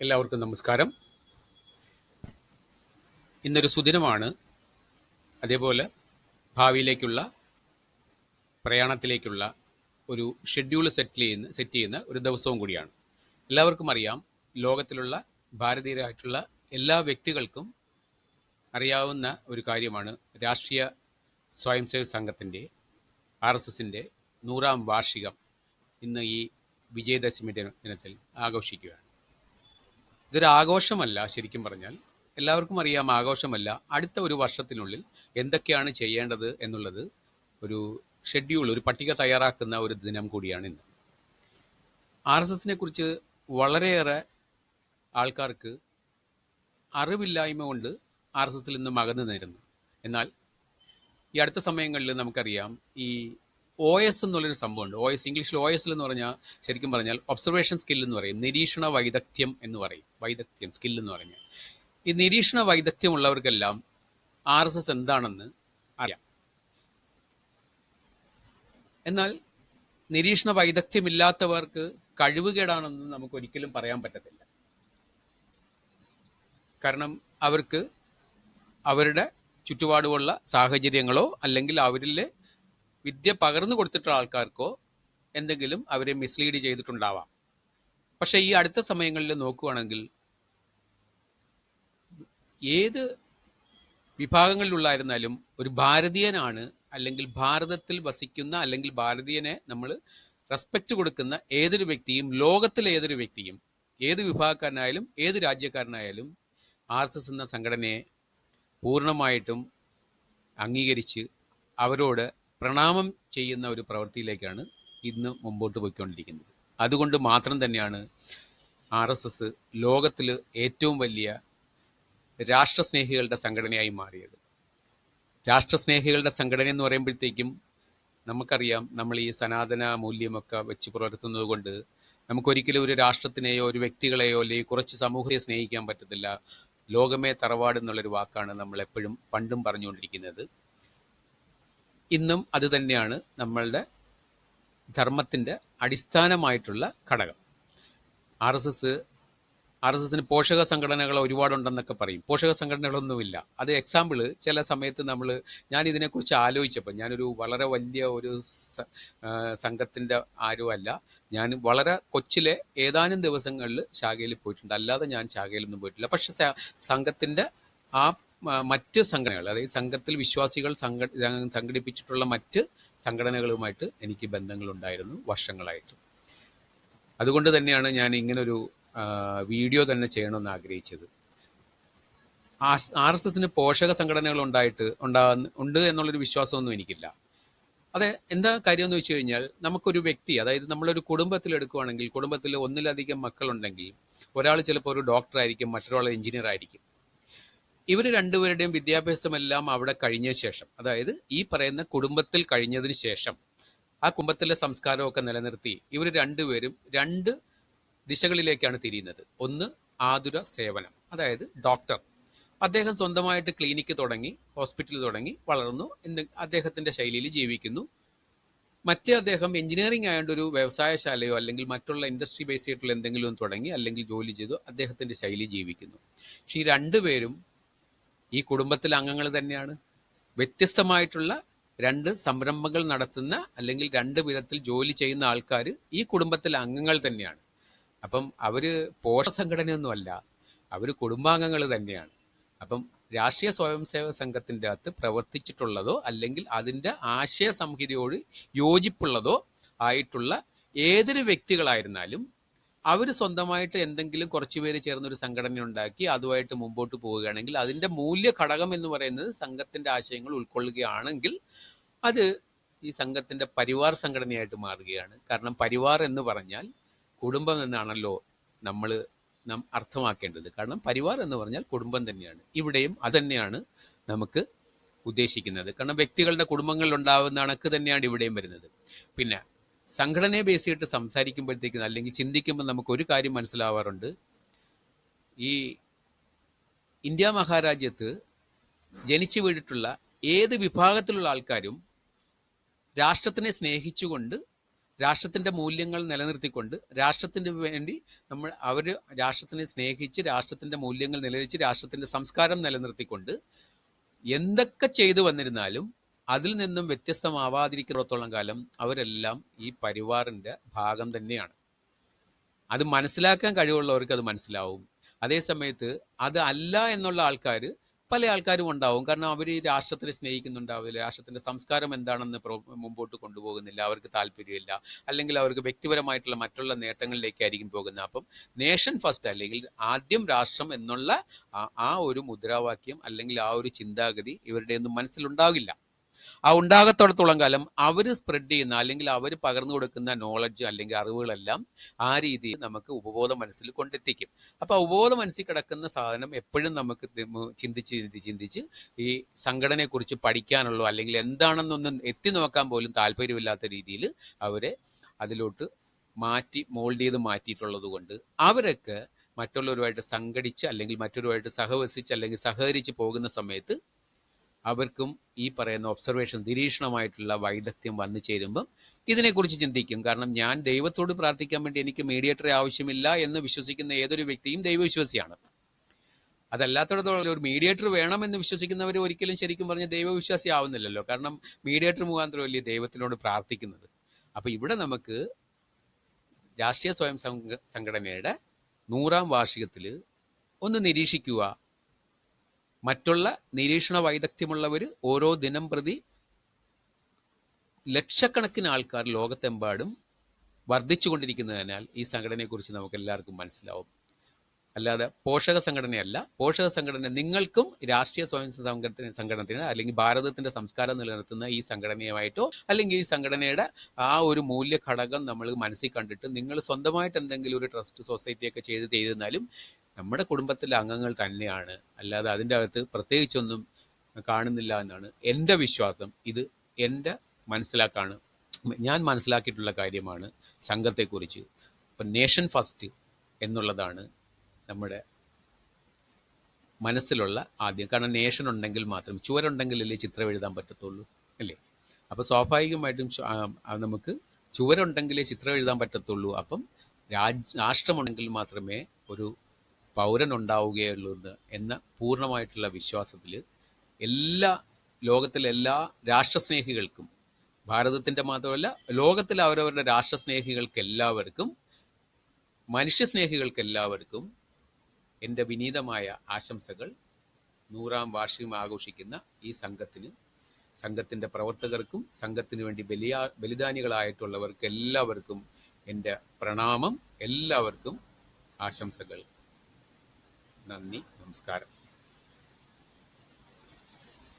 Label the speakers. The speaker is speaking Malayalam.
Speaker 1: എല്ലാവർക്കും നമസ്കാരം. ഇന്നൊരു സുദിനമാണ്. അതേപോലെ ഭാവിയിലേക്കുള്ള പ്രയാണത്തിലേക്കുള്ള ഒരു ഷെഡ്യൂൾ സെറ്റ് ചെയ്യുന്ന സെറ്റ് ചെയ്യുന്ന ഒരു ദിവസവും കൂടിയാണ്. എല്ലാവർക്കും അറിയാം ലോകത്തിലുള്ള ഭാരതീയരായിട്ടുള്ള എല്ലാ വ്യക്തികൾക്കും അറിയാവുന്ന ഒരു കാര്യമാണ് രാഷ്ട്രീയ സ്വയംസേവക സംഘത്തിന്റെ ആർ എസ് എസിന്റെ നൂറാം വാർഷികം ഇന്ന് ഈ വിജയദശമി ദിനത്തിൽ ആഘോഷിക്കുകയാണ്. ഇതൊരു ആഘോഷമല്ല ശരിക്കും പറഞ്ഞാൽ. എല്ലാവർക്കും അറിയാം ആഘോഷമല്ല. അടുത്ത ഒരു വർഷത്തിനുള്ളിൽ എന്തൊക്കെയാണ് ചെയ്യേണ്ടത് എന്നുള്ളത് ഒരു ഷെഡ്യൂൾ ഒരു പട്ടിക തയ്യാറാക്കുന്ന ഒരു ദിനം കൂടിയാണ് ഇന്ന്. ആർ എസ് എസിനെ കുറിച്ച് വളരെയേറെ ആൾക്കാർക്ക് അറിവില്ലായ്മ കൊണ്ട് ആർ എസ് എസിൽ നിന്നും അകന്നു നേരുന്നു. എന്നാൽ ഈ അടുത്ത സമയങ്ങളിൽ നമുക്കറിയാം ഈ ഒ എസ് എന്നുള്ളൊരു സംഭവമുണ്ട്. ഒ എസ് ഇംഗ്ലീഷിൽ ഒ എസ് എന്ന് പറഞ്ഞാൽ ശരിക്കും പറഞ്ഞാൽ ഒബ്സർവേഷൻ സ്കിൽ എന്ന് പറയും. നിരീക്ഷണ വൈദഗ്ധ്യം എന്ന് പറയും. വൈദഗ്ധ്യം സ്കിൽ എന്ന് പറഞ്ഞാൽ ഈ നിരീക്ഷണ വൈദഗ്ധ്യം ഉള്ളവർക്കെല്ലാം ആർ എസ് എസ് എന്താണെന്ന് അറിയാം. എന്നാൽ നിരീക്ഷണ വൈദഗ്ധ്യമില്ലാത്തവർക്ക് കഴിവുകേടാണെന്ന് നമുക്ക് ഒരിക്കലും പറയാൻ പറ്റത്തില്ല. കാരണം അവർക്ക് അവരുടെ ചുറ്റുപാടുമുള്ള സാഹചര്യങ്ങളോ അല്ലെങ്കിൽ അവരിലെ വിദ്യ പകർന്നു കൊടുത്തിട്ടുള്ള ആൾക്കാർക്കോ എന്തെങ്കിലും അവരെ മിസ്ലീഡ് ചെയ്തിട്ടുണ്ടാവാം. പക്ഷേ ഈ അടുത്ത സമയങ്ങളിൽ നോക്കുകയാണെങ്കിൽ ഏത് വിഭാഗങ്ങളിലുള്ളായിരുന്നാലും ഒരു ഭാരതീയനാണ് അല്ലെങ്കിൽ ഭാരതത്തിൽ വസിക്കുന്ന അല്ലെങ്കിൽ ഭാരതീയനെ നമ്മൾ റെസ്പെക്റ്റ് കൊടുക്കുന്ന ഏതൊരു വ്യക്തിയും ലോകത്തിലെ ഏതൊരു വ്യക്തിയും ഏത് വിഭാഗക്കാരനായാലും ഏത് രാജ്യക്കാരനായാലും ആർ എസ് എസ് എന്ന സംഘടനയെ പൂർണമായിട്ടും അംഗീകരിച്ച് അവരോട് പ്രണാമം ചെയ്യുന്ന ഒരു പ്രവൃത്തിയിലേക്കാണ് ഇന്ന് മുമ്പോട്ട് പോയിക്കൊണ്ടിരിക്കുന്നത്. അതുകൊണ്ട് മാത്രം തന്നെയാണ് ആർ എസ് എസ് ലോകത്തിൽ ഏറ്റവും വലിയ രാഷ്ട്രസ്നേഹികളുടെ സംഘടനയായി മാറിയത്. രാഷ്ട്രസ്നേഹികളുടെ സംഘടന എന്ന് പറയുമ്പോഴത്തേക്കും നമുക്കറിയാം നമ്മൾ ഈ സനാതന മൂല്യമൊക്കെ വെച്ച് പുലർത്തുന്നത് കൊണ്ട് നമുക്കൊരിക്കലും ഒരു രാഷ്ട്രത്തിനെയോ ഒരു വ്യക്തികളെയോ അല്ലെങ്കിൽ കുറച്ച് സമൂഹത്തെ സ്നേഹിക്കാൻ പറ്റത്തില്ല. ലോകമേ തറവാട് എന്നുള്ളൊരു വാക്കാണ് നമ്മൾ എപ്പോഴും പണ്ടും പറഞ്ഞുകൊണ്ടിരിക്കുന്നത്. ഇന്നും അത് തന്നെയാണ് നമ്മളുടെ ധർമ്മത്തിന്റെ അടിസ്ഥാനമായിട്ടുള്ള ഘടകം. R S S R S എസിന് പോഷക സംഘടനകൾ ഒരുപാടുണ്ടെന്നൊക്കെ പറയും. പോഷക സംഘടനകളൊന്നുമില്ല. അത് എക്സാമ്പിൾ ചില സമയത്ത് നമ്മൾ ഞാൻ ഇതിനെക്കുറിച്ച് ആലോചിച്ചപ്പോൾ ഞാനൊരു വളരെ വലിയ ഒരു സംഘത്തിന്റെ അല്ല. ഞാൻ വളരെ കൊച്ചിലെ ഏതാനും ദിവസങ്ങളിൽ ശാഖയിൽ പോയിട്ടുണ്ട്. അല്ലാതെ ഞാൻ ശാഖയിലൊന്നും പോയിട്ടില്ല. പക്ഷെ സംഘത്തിന്റെ ആ മറ്റ് സംഘടനകൾ അതായത് സംഘത്തിൽ വിശ്വാസികൾ സംഘ സംഘടിപ്പിച്ചിട്ടുള്ള മറ്റ് സംഘടനകളുമായിട്ട് എനിക്ക് ബന്ധങ്ങളുണ്ടായിരുന്നു വർഷങ്ങളായിട്ട്. അതുകൊണ്ട് തന്നെയാണ് ഞാൻ ഇങ്ങനൊരു വീഡിയോ തന്നെ ചെയ്യണമെന്ന് ആഗ്രഹിച്ചത്. ആർ എസ് എസിന് പോഷക സംഘടനകൾ ഉണ്ടായിട്ട് ഉണ്ടാകുന്ന ഉണ്ട് എന്നുള്ളൊരു വിശ്വാസമൊന്നും എനിക്കില്ല. അതെ എന്താ കാര്യം എന്ന് വെച്ച് കഴിഞ്ഞാൽ നമുക്കൊരു വ്യക്തി അതായത് നമ്മളൊരു കുടുംബത്തിൽ എടുക്കുകയാണെങ്കിൽ കുടുംബത്തിൽ ഒന്നിലധികം മക്കളുണ്ടെങ്കിൽ ഒരാൾ ചിലപ്പോൾ ഒരു ഡോക്ടർ ആയിരിക്കും മറ്റൊരാൾ എഞ്ചിനീയർ ആയിരിക്കും. ഇവർ രണ്ടുപേരുടെയും വിദ്യാഭ്യാസമെല്ലാം അവിടെ കഴിഞ്ഞ ശേഷം അതായത് ഈ പറയുന്ന കുടുംബത്തിൽ കഴിഞ്ഞതിന് ശേഷം ആ കുടുംബത്തിലെ സംസ്കാരമൊക്കെ നിലനിർത്തി ഇവർ രണ്ടുപേരും രണ്ട് ദിശകളിലേക്കാണ് തിരിയുന്നത്. ഒന്ന് ആതുര സേവനം. അതായത് ഡോക്ടർ അദ്ദേഹം സ്വന്തമായിട്ട് ക്ലിനിക്ക് തുടങ്ങി ഹോസ്പിറ്റൽ തുടങ്ങി വളർന്നു. എന്ന് അദ്ദേഹത്തിന്റെ ശൈലിയിൽ ജീവിക്കുന്നു. മറ്റേ അദ്ദേഹം എഞ്ചിനീയറിംഗ് ആയതുകൊണ്ട് ഒരു വ്യവസായശാലയോ അല്ലെങ്കിൽ മറ്റുള്ള ഇൻഡസ്ട്രി ബേസ് ചെയ്തിട്ടുള്ള എന്തെങ്കിലും തുടങ്ങി അല്ലെങ്കിൽ ജോലി ചെയ്തു അദ്ദേഹത്തിന്റെ ശൈലി ജീവിക്കുന്നു. പക്ഷെ ഈ രണ്ടുപേരും ഈ കുടുംബത്തിലെ അംഗങ്ങൾ തന്നെയാണ്. വ്യത്യസ്തമായിട്ടുള്ള രണ്ട് സംരംഭങ്ങൾ നടത്തുന്ന അല്ലെങ്കിൽ രണ്ട് വിധത്തിൽ ജോലി ചെയ്യുന്ന ആൾക്കാർ ഈ കുടുംബത്തിലെ അംഗങ്ങൾ തന്നെയാണ്. അപ്പം അവർ പോഷ സംഘടനയൊന്നുമല്ല അവർ കുടുംബാംഗങ്ങൾ തന്നെയാണ്. അപ്പം രാഷ്ട്രീയ സ്വയം സേവക സംഘത്തിന്റെ അകത്ത് പ്രവർത്തിച്ചിട്ടുള്ളതോ അല്ലെങ്കിൽ അതിന്റെ ആശയ സംഹിതയോട് യോജിപ്പുള്ളതോ ആയിട്ടുള്ള ഏതൊരു വ്യക്തികളായിരുന്നാലും അവർ സ്വന്തമായിട്ട് എന്തെങ്കിലും കുറച്ച് പേര് ചേർന്നൊരു സംഘടന ഉണ്ടാക്കി അതുമായിട്ട് മുമ്പോട്ട് പോവുകയാണെങ്കിൽ അതിന്റെ മൂല്യ ഘടകം എന്ന് പറയുന്നത് സംഘത്തിന്റെ ആശയങ്ങൾ ഉൾക്കൊള്ളുകയാണെങ്കിൽ അത് ഈ സംഘത്തിന്റെ പരിവാർ സംഘടനയായിട്ട് മാറുകയാണ്. കാരണം പരിവാർ എന്ന് പറഞ്ഞാൽ കുടുംബം എന്നാണല്ലോ നമ്മൾ നാം അർത്ഥമാക്കേണ്ടത്. കാരണം പരിവാർ എന്ന് പറഞ്ഞാൽ കുടുംബം തന്നെയാണ്. ഇവിടെയും അതന്നെയാണ് നമുക്ക് ഉദ്ദേശിക്കുന്നത്. കാരണം വ്യക്തികളുടെ കുടുംബങ്ങളിൽ ഉണ്ടാവുന്ന അണക്ക് തന്നെയാണ് ഇവിടെയും വരുന്നത്. പിന്നെ സംഘടനയെ ബേസ് ചെയ്തിട്ട് സംസാരിക്കുമ്പോഴത്തേക്കും അല്ലെങ്കിൽ ചിന്തിക്കുമ്പോൾ നമുക്ക് ഒരു കാര്യം മനസ്സിലാവാറുണ്ട്. ഈ ഇന്ത്യ മഹാരാജ്യത്ത് ജനിച്ചു വീണിട്ടുള്ള ഏത് വിഭാഗത്തിലുള്ള ആൾക്കാരും രാഷ്ട്രത്തിനെ സ്നേഹിച്ചുകൊണ്ട് രാഷ്ട്രത്തിന്റെ മൂല്യങ്ങൾ നിലനിർത്തിക്കൊണ്ട് രാഷ്ട്രത്തിന് വേണ്ടി നമ്മൾ അവർ രാഷ്ട്രത്തിനെ സ്നേഹിച്ച് രാഷ്ട്രത്തിന്റെ മൂല്യങ്ങൾ നിലനിർത്തി രാഷ്ട്രത്തിന്റെ സംസ്കാരം നിലനിർത്തിക്കൊണ്ട് എന്തൊക്കെ ചെയ്തു വന്നിരുന്നാലും അതിൽ നിന്നും വ്യത്യസ്തമാവാതിരിക്കുന്നിടത്തോളം കാലം അവരെല്ലാം ഈ പരിവാറിന്റെ ഭാഗം തന്നെയാണ്. അത് മനസ്സിലാക്കാൻ കഴിവുള്ളവർക്ക് അത് മനസ്സിലാവും. അതേ സമയത്ത് അത് അല്ല എന്നുള്ള ആൾക്കാർ പല ആൾക്കാരും ഉണ്ടാവും. കാരണം അവർ രാഷ്ട്രത്തിനെ സ്നേഹിക്കുന്നുണ്ടാവില്ല. രാഷ്ട്രത്തിന്റെ സംസ്കാരം എന്താണെന്ന് മുമ്പോട്ട് കൊണ്ടുപോകുന്നില്ല. അവർക്ക് താല്പര്യമില്ല. അല്ലെങ്കിൽ അവർക്ക് വ്യക്തിപരമായിട്ടുള്ള മറ്റുള്ള നേട്ടങ്ങളിലേക്കായിരിക്കും പോകുന്നത്. അപ്പം നേഷൻ ഫസ്റ്റ് അല്ലെങ്കിൽ ആദ്യം രാഷ്ട്രം എന്നുള്ള ആ- ആ ഒരു മുദ്രാവാക്യം അല്ലെങ്കിൽ ആ ഒരു ചിന്താഗതി ഇവരുടെ ഒന്നും മനസ്സിലുണ്ടാകില്ല. ആ ഉണ്ടാകത്തോടത്തോളം കാലം അവർ സ്പ്രെഡ് ചെയ്യുന്ന അല്ലെങ്കിൽ അവർ പകർന്നു കൊടുക്കുന്ന നോളജ് അല്ലെങ്കിൽ അറിവുകളെല്ലാം ആ രീതിയിൽ നമുക്ക് ഉപബോധ മനസ്സിൽ കൊണ്ടെത്തിക്കും. അപ്പൊ ആ ഉപബോധ മനസ്സിൽ കിടക്കുന്ന സാധനം എപ്പോഴും നമുക്ക് ചിന്തിച്ച് ചിന്തിച്ച് ചിന്തിച്ച് ഈ സംഘടനയെക്കുറിച്ച് പഠിക്കാനുള്ളൂ അല്ലെങ്കിൽ എന്താണെന്നൊന്നും എത്തി നോക്കാൻ പോലും താല്പര്യമില്ലാത്ത രീതിയിൽ അവരെ അതിലോട്ട് മാറ്റി മോൾഡ് ചെയ്ത് മാറ്റിയിട്ടുള്ളത് കൊണ്ട് അവരൊക്കെ മറ്റുള്ളവരുമായിട്ട് സംഘടിച്ച് അല്ലെങ്കിൽ മറ്റൊരുമായിട്ട് സഹവസിച്ച് അല്ലെങ്കിൽ സഹകരിച്ച് പോകുന്ന സമയത്ത് അവർക്കും ഈ പറയുന്ന ഒബ്സർവേഷൻ നിരീക്ഷണമായിട്ടുള്ള വൈദഗ്ധ്യം വന്നു ചേരുമ്പം ഇതിനെക്കുറിച്ച് ചിന്തിക്കും. കാരണം ഞാൻ ദൈവത്തോട് പ്രാർത്ഥിക്കാൻ വേണ്ടി എനിക്ക് മീഡിയേറ്ററെ ആവശ്യമില്ല എന്ന് വിശ്വസിക്കുന്ന ഏതൊരു വ്യക്തിയും ദൈവവിശ്വാസിയാണ്. അതല്ലാത്തടത്തോളം ഒരു മീഡിയേറ്റർ വേണമെന്ന് വിശ്വസിക്കുന്നവർ ഒരിക്കലും ശരിക്കും പറഞ്ഞ ദൈവവിശ്വാസി ആവുന്നില്ലല്ലോ. കാരണം മീഡിയേറ്റർ മുഖാന്തരം മുഖാന്തരമല്ലേ ദൈവത്തിനോട് പ്രാർത്ഥിക്കുന്നത്. അപ്പൊ ഇവിടെ നമുക്ക് രാഷ്ട്രീയ സ്വയം സംഘ- സംഘടനയുടെ നൂറാം വാർഷികത്തിൽ ഒന്ന് നിരീക്ഷിക്കുക മറ്റുള്ള നിരീക്ഷണ വൈദഗ്ധ്യമുള്ളവർ ഓരോ ദിനം പ്രതി ലക്ഷക്കണക്കിന് ആൾക്കാർ ലോകത്തെമ്പാടും വർദ്ധിച്ചുകൊണ്ടിരിക്കുന്നതിനാൽ ഈ സംഘടനയെക്കുറിച്ച് നമുക്ക് എല്ലാവർക്കും മനസ്സിലാവും. അല്ലാതെ പോഷക സംഘടനയല്ല. പോഷക സംഘടന നിങ്ങൾക്കും രാഷ്ട്രീയ സ്വയം സംഘടന സംഘടനത്തിന് അല്ലെങ്കിൽ ഭാരതത്തിന്റെ സംസ്കാരം നിലനിർത്തുന്ന ഈ സംഘടനയുമായിട്ടോ അല്ലെങ്കിൽ ഈ സംഘടനയുടെ ആ ഒരു മൂല്യ ഘടകം നമ്മൾ മനസ്സിൽ കണ്ടിട്ട് നിങ്ങൾ സ്വന്തമായിട്ട് എന്തെങ്കിലും ഒരു ട്രസ്റ്റ് സൊസൈറ്റി ഒക്കെ ചെയ്ത് ചെയ്തിരുന്നാലും നമ്മുടെ കുടുംബത്തിലെ അംഗങ്ങൾ തന്നെയാണ്. അല്ലാതെ അതിന്റെ അകത്ത് പ്രത്യേകിച്ചൊന്നും കാണുന്നില്ല എന്നാണ് എന്റെ വിശ്വാസം. ഇത് എന്റെ മനസ്സിലാക്കാണ്. ഞാൻ മനസ്സിലാക്കിയിട്ടുള്ള കാര്യമാണ് സംഘത്തെക്കുറിച്ച്. ഇപ്പം നേഷൻ ഫസ്റ്റ് എന്നുള്ളതാണ് നമ്മുടെ മനസ്സിലുള്ള ആദ്യം. കാരണം നേഷൻ ഉണ്ടെങ്കിൽ മാത്രം ചുവരുണ്ടെങ്കിലല്ലേ ചിത്രം എഴുതാൻ പറ്റത്തുള്ളൂ അല്ലേ? അപ്പോൾ സ്വാഭാവികമായിട്ടും നമുക്ക് ചുവരുണ്ടെങ്കിലേ ചിത്രം എഴുതാൻ പറ്റത്തുള്ളൂ. അപ്പം രാജ് രാഷ്ട്രമുണ്ടെങ്കിൽ മാത്രമേ ഒരു എന്ന് എന്ന പൂർണമായിട്ടുള്ള വിശ്വാസത്തിൽ എല്ലാ ലോകത്തിലെ എല്ലാ രാഷ്ട്രസ്നേഹികൾക്കും ഭാരതത്തിന്റെ മാത്രമല്ല ലോകത്തിലെ അവരവരുടെ രാഷ്ട്രസ്നേഹികൾക്ക് എല്ലാവർക്കും മനുഷ്യസ്നേഹികൾക്ക് എല്ലാവർക്കും എന്റെ വിനീതമായ ആശംസകൾ. നൂറാം വാർഷികം ആഘോഷിക്കുന്ന ഈ സംഘത്തിന് സംഘത്തിന്റെ പ്രവർത്തകർക്കും സംഘത്തിന് വേണ്ടി ബലിയാ ബലിദാനികളായിട്ടുള്ളവർക്ക് എല്ലാവർക്കും എന്റെ പ്രണാമം. എല്ലാവർക്കും ആശംസകൾ. നന്ദി നമസ്കാരം.